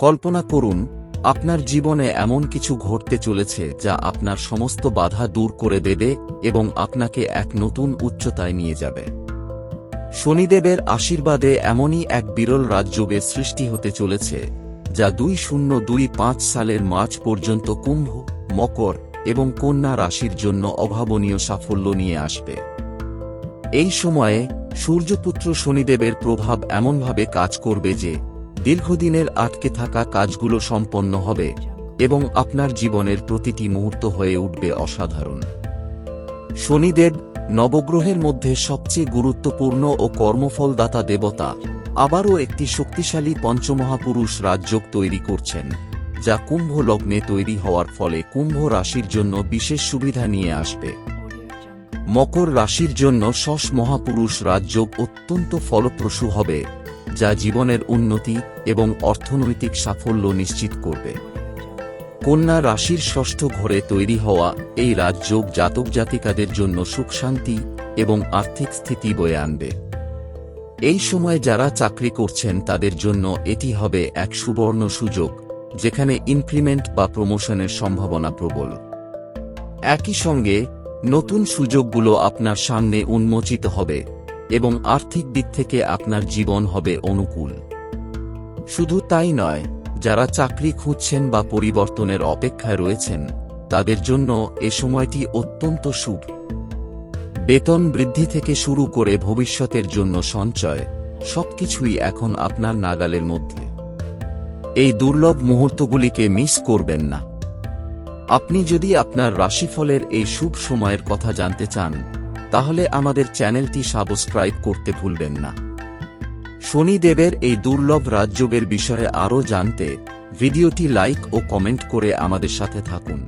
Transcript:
কল্পনা করুন, আপনার জীবনে এমন কিছু ঘটতে চলেছে যা আপনার সমস্ত বাধা দূর করে দেবে এবং আপনাকে এক নতুন উচ্চতায় নিয়ে যাবে। শনিদেবের আশীর্বাদে এমনই এক বিরল রাজযোগের সৃষ্টি হতে চলেছে, যা দুই শূন্য দুই পাঁচ সালের মার্চ পর্যন্ত কুম্ভ, মকর এবং কন্যা রাশির জন্য অভাবনীয় সাফল্য নিয়ে আসবে। এই সময়ে সূর্যপুত্র শনিদেবের প্রভাব এমনভাবে কাজ করবে যে দীর্ঘদিনের আটকে থাকা কাজগুলো সম্পন্ন হবে এবং আপনার জীবনের প্রতিটি মুহূর্ত হয়ে উঠবে অসাধারণ। শনিদেব নবগ্রহের মধ্যে সবচেয়ে গুরুত্বপূর্ণ ও কর্মফলদাতা দেবতা, আবারও একটি শক্তিশালী পঞ্চমহাপুরুষ রাজযোগ তৈরি করছেন, যা কুম্ভ লগ্নে তৈরি হওয়ার ফলে কুম্ভ রাশির জন্য বিশেষ সুবিধা নিয়ে আসবে। মকর রাশির জন্য শশ মহাপুরুষ রাজযোগ অত্যন্ত ফলপ্রসূ হবে। যা জীবনের উন্নতি এবং অর্থনৈতিক সাফল্য নিশ্চিত করবে। কন্যা রাশির ষষ্ঠ ঘরে তৈরি হওয়া এই রাজযোগ জাতক জাতিকাদের জন্য সুখ শান্তি এবং আর্থিক স্থিতি বয়ে আনবে। এই সময় যারা চাকরি করছেন তাদের জন্য এটি হবে এক সুবর্ণ সুযোগ, যেখানে ইনক্রিমেন্ট বা প্রমোশনের সম্ভাবনা প্রবল। একই সঙ্গে নতুন সুযোগগুলো আপনার সামনে উন্মোচিত হবে। এবং আর্থিক দিক থেকে আপনার জীবন হবে অনুকূল। শুধু তাই নয়, যারা চাকরি খুঁজছেন বা পরিবর্তনের অপেক্ষায় রয়েছেন, তাদের জন্য এ সময়টি অত্যন্ত শুভ। বেতন বৃদ্ধি থেকে শুরু করে ভবিষ্যতের জন্য সঞ্চয়, সবকিছুই এখন আপনার নাগালের মধ্যে। এই দুর্লভ মুহূর্তগুলিকে মিস করবেন না। আপনি যদি আপনার রাশিফলের এই শুভ সময়ের কথা জানতে চান তাহলে আমাদের চ্যানেলটি সাবস্ক্রাইব করতে ভুলবেন না। শনিদেবের এই দুর্লভ রাজযোগের বিষয়ে আরও জানতে ভিডিওটি লাইক ও কমেন্ট করে আমাদের সাথে থাকুন।